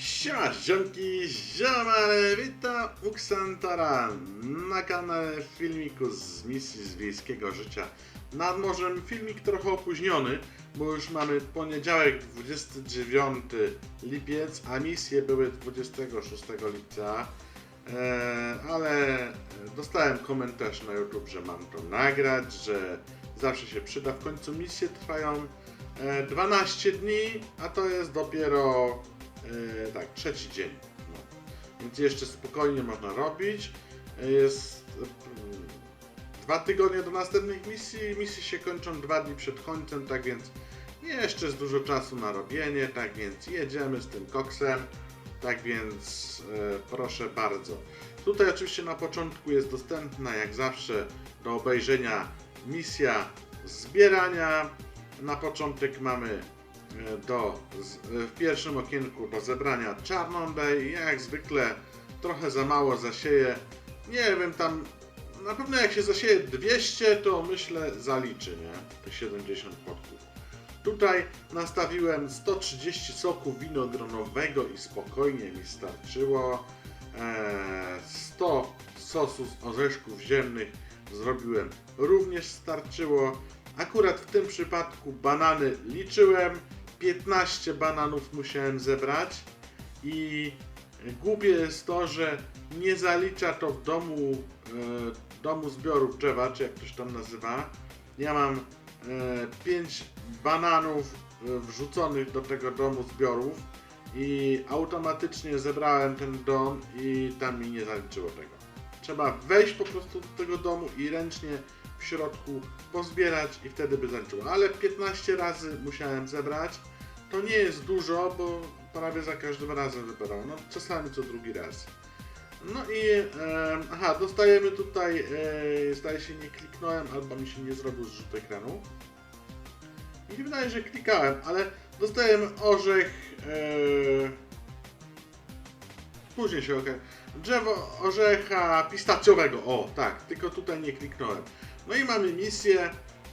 Siema, ziomki, ziomale, witam u Ksantara na kanale filmiku z misji z wiejskiego życia nad morzem. Filmik trochę opóźniony, bo już mamy poniedziałek 29 lipiec, a misje były 26 lipca. E, ale dostałem komentarz na YouTube, że mam to nagrać, że zawsze się przyda. W końcu misje trwają e, 12 dni, a to jest dopiero e, tak, trzeci dzień. No. Więc jeszcze spokojnie można robić. E, Jest mm, dwa tygodnie do następnych misji. Misje się kończą dwa dni przed końcem, tak więc jeszcze jest dużo czasu na robienie, tak więc jedziemy z tym koksem. Tak więc e, proszę bardzo. Tutaj oczywiście na początku jest dostępna jak zawsze do obejrzenia misja zbierania. Na początek mamy do, e, w pierwszym okienku do zebrania czarną Bay. Jak zwykle trochę za mało zasieję. Nie wiem, tam na pewno jak się zasieje 200, to myślę zaliczy, nie? Te 70 podków. Tutaj nastawiłem 130 soku winogronowego i spokojnie mi starczyło. Eee, 100 sosu z orzeszków ziemnych zrobiłem, również starczyło. Akurat w tym przypadku banany liczyłem. 15 bananów musiałem zebrać i głupie jest to, że nie zalicza to w domu, e, domu zbiorów drzewa, czy jak ktoś tam nazywa. Ja mam 5 bananów e, wrzuconych do tego domu zbiorów i automatycznie zebrałem ten dom i tam mi nie zaliczyło tego. Trzeba wejść po prostu do tego domu i ręcznie w środku pozbierać i wtedy by zaliczyło. Ale 15 razy musiałem zebrać. To nie jest dużo, bo prawie za każdym razem wybierałem. No czasami co drugi raz. No i e, aha, dostajemy tutaj, e, zdaje się nie kliknąłem, albo mi się nie zrobił zrzut ekranu. Mi się że klikałem, ale dostajemy orzech. E, później się okaże. Drzewo orzecha pistacjowego. O, tak, tylko tutaj nie kliknąłem. No i mamy misję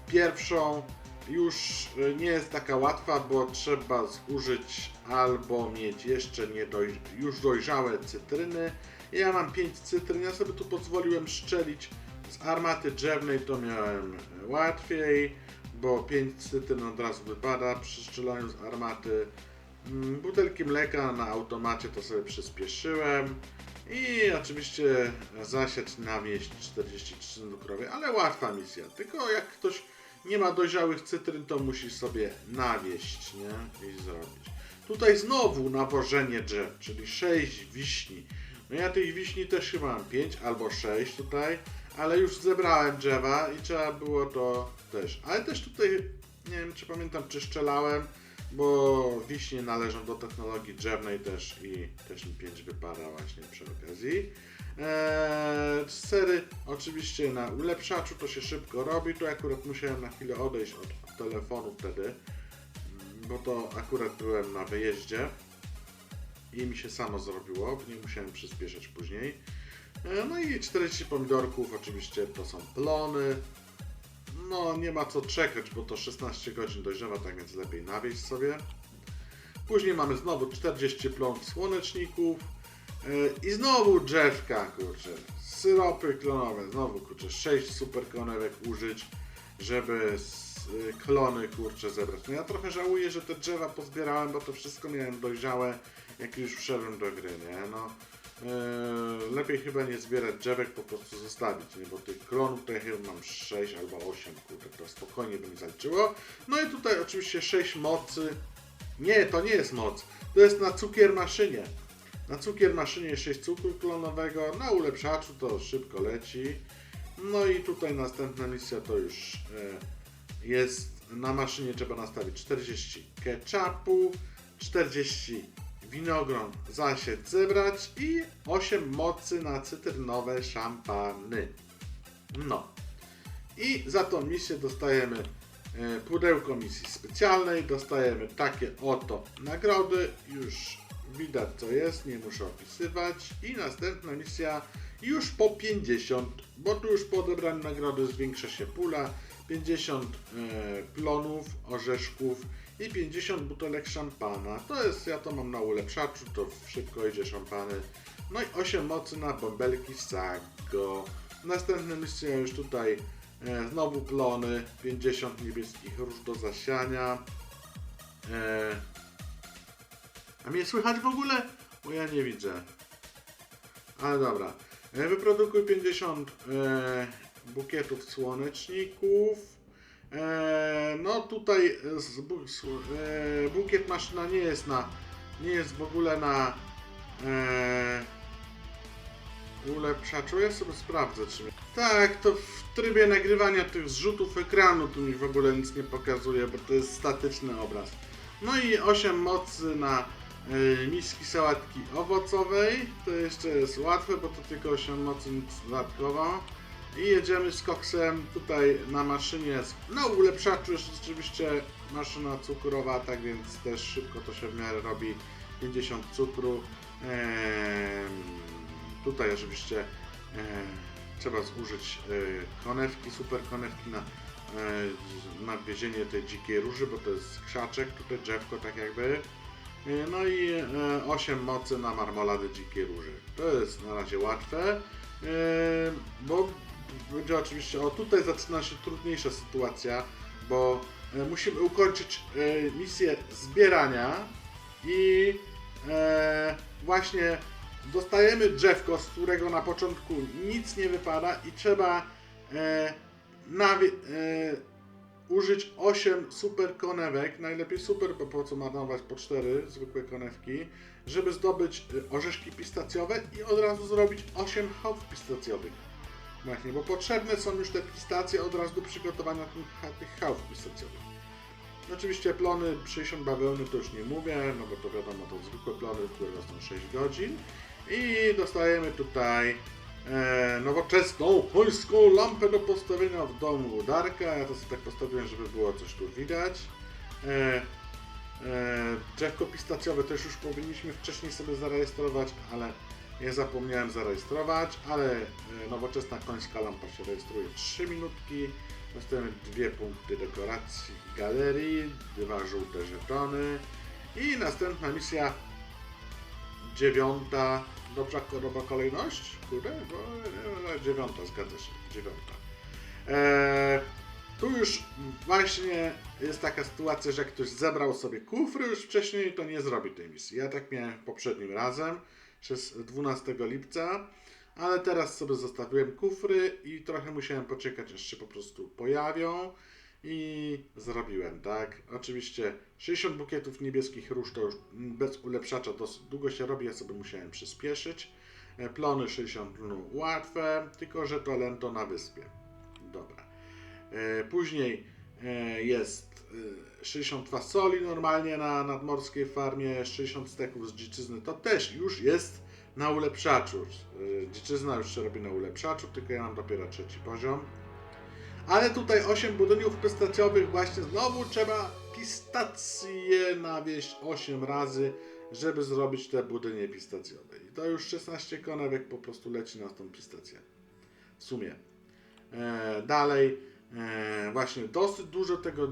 pierwszą. Już e, nie jest taka łatwa, bo trzeba zużyć albo mieć jeszcze nie doj- już dojrzałe cytryny. Ja mam 5 cytryn, ja sobie tu pozwoliłem szczelić z armaty drzewnej, to miałem łatwiej, bo 5 cytryn od razu wypada przy strzelaniu z armaty. Mm, Butelki mleka na automacie to sobie przyspieszyłem. I oczywiście zasiać nawieść 43 krowie, ale łatwa misja. Tylko jak ktoś nie ma dojrzałych cytryn, to musi sobie nawieść, nie? I zrobić. Tutaj znowu nawożenie drzew, czyli 6 wiśni. No ja tych wiśni też chyba mam 5 albo 6 tutaj, ale już zebrałem drzewa i trzeba było to też. Ale też tutaj, nie wiem czy pamiętam, czy szczelałem, bo wiśnie należą do technologii drzewnej też i też mi 5 wypada właśnie przy okazji. Eee, sery oczywiście na ulepszaczu to się szybko robi, tu akurat musiałem na chwilę odejść od telefonu wtedy, mm, bo to akurat byłem na wyjeździe i mi się samo zrobiło, nie musiałem przyspieszać później. E, No i 40 pomidorków, oczywiście to są plony. No nie ma co czekać, bo to 16 godzin dojrzewa, tak więc lepiej nawieść sobie. Później mamy znowu 40 plonów słoneczników e, i znowu drzewka, kurczę. Syropy klonowe, znowu kurczę, 6 super klonewek użyć, żeby y, klony kurczę zebrać. No ja trochę żałuję, że te drzewa pozbierałem, bo to wszystko miałem dojrzałe, jak już wszedłem do gry, nie? No, lepiej chyba nie zbierać drzewek, po prostu zostawić, nie? Bo tych klonów ja chyba mam 6 albo 8, kurde, to spokojnie by mi zaliczyło. No i tutaj oczywiście 6 mocy. Nie, to nie jest moc, to jest na cukier maszynie. Na cukier maszynie 6 cukru klonowego, na ulepszaczu to szybko leci. No i tutaj następna misja to już e, jest na maszynie trzeba nastawić 40 ketchupu, 40 winogron zasieć zebrać i 8 mocy na cytrynowe szampany. No. I za tą misję dostajemy e, pudełko misji specjalnej, dostajemy takie oto nagrody, już widać co jest, nie muszę opisywać. I następna misja już po 50, bo tu już po odebraniu nagrody zwiększa się pula, 50 e, plonów, orzeszków i 50 butelek szampana. To jest, ja to mam na ulepszaczu, to szybko idzie szampany. No i 8 mocy na bąbelki Sago. Następne misje już tutaj e, znowu plony, 50 niebieskich róż do zasiania. E, a mnie słychać w ogóle? Bo ja nie widzę. Ale dobra. E, Wyprodukuj 50 e, bukietów słoneczników. E, no tutaj e, z, bu, s, e, bukiet maszyna nie jest na nie jest w ogóle na e, ulepszaczu. Ja sobie sprawdzę czy tak, to w trybie nagrywania tych zrzutów ekranu tu mi w ogóle nic nie pokazuje, bo to jest statyczny obraz. No i 8 mocy na e, miski sałatki owocowej. To jeszcze jest łatwe, bo to tylko 8 mocy nic dodatkowo. I jedziemy z koksem tutaj na maszynie. Na ulepszaczu jest rzeczywiście maszyna cukrowa, tak więc też szybko to się w miarę robi. 50 cukru. Ehm, tutaj oczywiście e, trzeba zużyć e, konewki, super konewki na, e, na wiezienie tej dzikiej róży, bo to jest krzaczek, tutaj drzewko tak jakby. E, No i e, 8 mocy na marmoladę dzikiej róży. To jest na razie łatwe, e, bo będzie oczywiście, o tutaj zaczyna się trudniejsza sytuacja, bo e, musimy ukończyć e, misję zbierania i e, właśnie dostajemy drzewko, z którego na początku nic nie wypada i trzeba użyć 8 super konewek, najlepiej super, bo po co marnować po 4 zwykłe konewki, żeby zdobyć orzeszki pistacjowe i od razu zrobić 8 chałw pistacjowych. Właśnie, bo potrzebne są już te pistacje od razu do przygotowania tych, tych chałw pistacjowych. Oczywiście plony 60 bawełny to już nie mówię, no bo to wiadomo, to zwykłe plony, które rosną 6 godzin. I dostajemy tutaj e, nowoczesną polską lampę do postawienia w domu Darka. Ja to sobie tak postawiłem, żeby było coś tu widać. E, e, drzewko pistacjowe też już powinniśmy wcześniej sobie zarejestrować, ale nie zapomniałem zarejestrować, ale e, nowoczesna końska lampa się rejestruje 3 minutki. Dostajemy dwie punkty dekoracji galerii, dwa żółte żetony i następna misja dziewiąta. Dobrze korowa kolejność? Kurde, bo e, dziewiąta, zgadza się, dziewiąta. Eee, tu już właśnie jest taka sytuacja, że ktoś zebrał sobie kufry już wcześniej, to nie zrobi tej misji. Ja tak miałem poprzednim razem, przez 12 lipca, ale teraz sobie zostawiłem kufry i trochę musiałem poczekać, aż się po prostu pojawią i zrobiłem, tak? Oczywiście 60 bukietów niebieskich róż to już bez ulepszacza dosyć długo się robi, ja sobie musiałem przyspieszyć. E, Plony 60 no, łatwe, tylko że to lento na wyspie. Dobra. E, Później jest e, 60 fasoli normalnie na nadmorskiej farmie, 60 steków z dziczyzny, to też już jest na ulepszaczu. E, Dziczyzna już się robi na ulepszaczu, tylko ja mam dopiero trzeci poziom. Ale tutaj 8 budyniów pistacjowych właśnie znowu trzeba pistacje nawieść 8 razy, żeby zrobić te budynie pistacjowe. I to już 16 konewek po prostu leci na tą pistację. W sumie. E, dalej e, właśnie dosyć dużo tego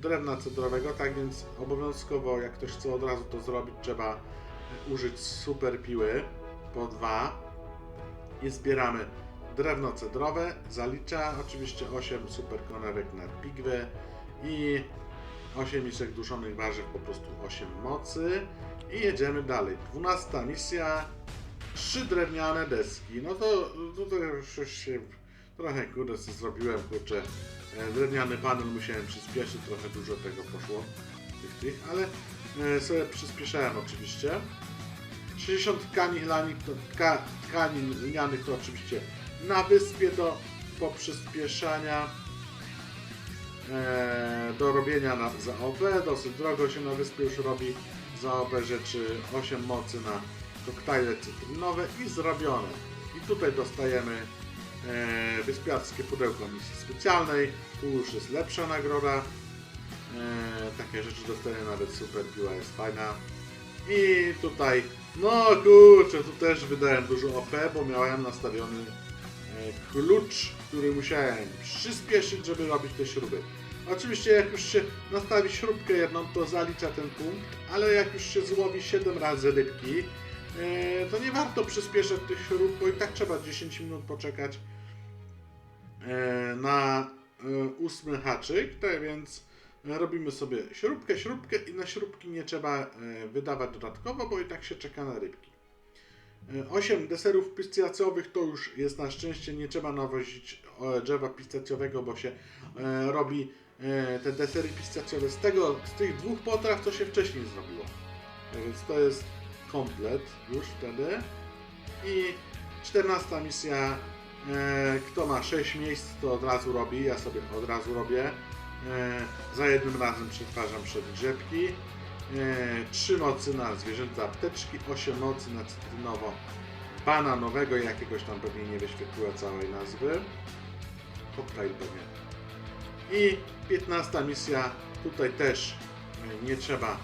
drewna cedrowego, tak więc obowiązkowo jak ktoś chce od razu to zrobić, trzeba użyć super piły po dwa i zbieramy drewno cedrowe, zalicza oczywiście 8 super konewek na pigwę i 8 misek duszonych warzyw, po prostu 8 mocy i jedziemy dalej. 12 misja, 3 drewniane deski, no to tutaj już się trochę kurde zrobiłem, kurczę, e, drewniany panel musiałem przyspieszyć, trochę dużo tego poszło, tych, tych, ale e, sobie przyspieszałem oczywiście. 60 tkanin lanik, to tka, tkanin lnianych to oczywiście na wyspie do poprzyspieszania e, do robienia na, za. Dosyć drogo się na wyspie już robi za rzeczy 8 mocy na koktajle cytrynowe i zrobione. I tutaj dostajemy e, wyspiarskie pudełko misji specjalnej. Tu już jest lepsza nagroda. E, takie rzeczy dostaję nawet super piła jest fajna. I tutaj, no kurczę, tu też wydałem dużo OP, bo miałem nastawiony e, klucz, który musiałem przyspieszyć, żeby robić te śruby. Oczywiście jak już się nastawi śrubkę jedną, to zalicza ten punkt, ale jak już się złowi 7 razy rybki, to nie warto przyspieszać tych śrub, bo i tak trzeba 10 minut poczekać e, na e, ósmy haczyk, tak więc robimy sobie śrubkę, śrubkę i na śrubki nie trzeba e, wydawać dodatkowo, bo i tak się czeka na rybki. 8 deserów pistacjowych to już jest na szczęście, nie trzeba nawozić e, drzewa pistacjowego, bo się e, robi e, te desery pistacjowe z tego, z tych dwóch potraw, co się wcześniej zrobiło. Tak Więc to jest komplet już wtedy. I 14 misja, e, kto ma 6 miejsc, to od razu robi, ja sobie od razu robię. E, za jednym razem przetwarzam przedgrzebki. E, 3 mocy na zwierzęta apteczki, 8 mocy na cytrynowo bananowego, jakiegoś tam pewnie nie wyświetliła całej nazwy. Koktajl pewnie. I 15 misja, tutaj też e, nie trzeba,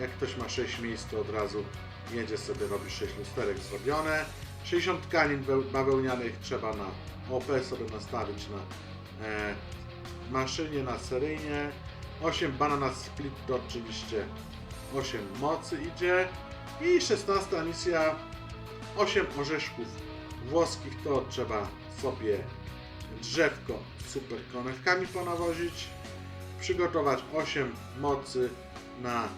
jak ktoś ma 6 miejsc, to od razu jedzie sobie, robi 6 lusterek zrobione. 60 tkanin weł- bawełnianych trzeba na OP sobie nastawić na e, maszynie, na seryjnie. 8 banana split to oczywiście 8 mocy idzie. I 16 misja 8 orzeszków włoskich to trzeba sobie drzewko super konewkami ponawozić. Przygotować 8 mocy na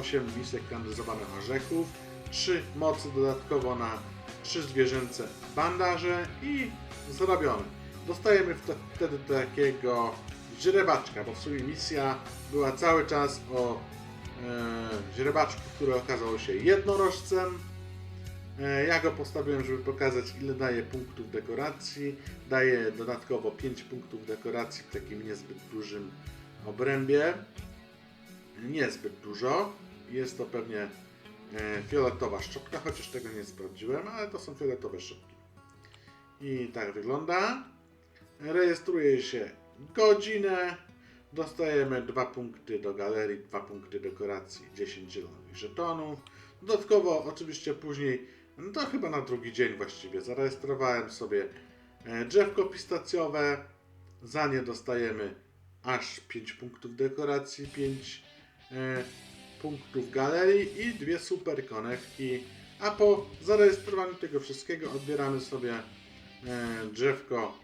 8 misek kandyzowanych orzechów. 3 mocy dodatkowo na 3 zwierzęce bandaże i zrobione. Dostajemy wte- wtedy takiego źrebaczka, bo w sumie misja była cały czas o e, źrebaczku, który okazał się jednorożcem. E, ja go postawiłem, żeby pokazać ile daje punktów dekoracji. Daje dodatkowo 5 punktów dekoracji w takim niezbyt dużym obrębie. Niezbyt dużo. Jest to pewnie fioletowa szczotka, chociaż tego nie sprawdziłem, ale to są fioletowe szczotki. I tak wygląda. Rejestruje się godzinę. Dostajemy 2 punkty do galerii, 2 punkty dekoracji, 10 zielonych żetonów. Dodatkowo oczywiście później, no to chyba na drugi dzień właściwie, zarejestrowałem sobie e, drzewko pistacjowe. Za nie dostajemy aż 5 punktów dekoracji, 5 e, punktów galerii i dwie super konewki. A po zarejestrowaniu tego wszystkiego odbieramy sobie e, drzewko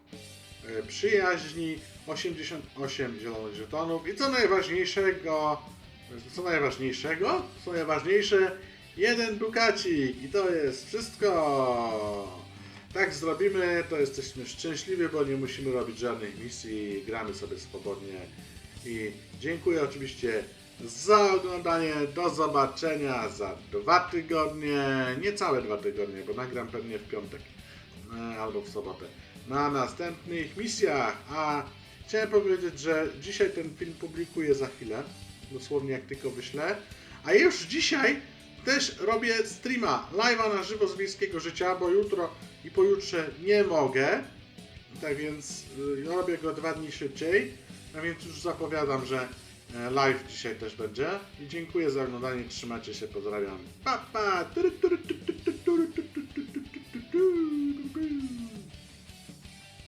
e, przyjaźni, 88 zielonych żetonów i co najważniejszego, co najważniejszego, co najważniejsze, jeden dukacik i to jest wszystko. Tak zrobimy, to jesteśmy szczęśliwi, bo nie musimy robić żadnych misji, gramy sobie swobodnie i dziękuję oczywiście za oglądanie, do zobaczenia za dwa tygodnie, niecałe dwa tygodnie, bo nagram pewnie w piątek e, albo w sobotę na następnych misjach. A chciałem powiedzieć, że dzisiaj ten film publikuję za chwilę, dosłownie jak tylko wyślę. A już dzisiaj też robię streama, live'a na żywo z wiejskiego życia, bo jutro i pojutrze nie mogę. Tak więc y, robię go dwa dni szybciej. A więc już zapowiadam, że e, live dzisiaj też będzie. I dziękuję za oglądanie, trzymajcie się, pozdrawiam. Pa, pa!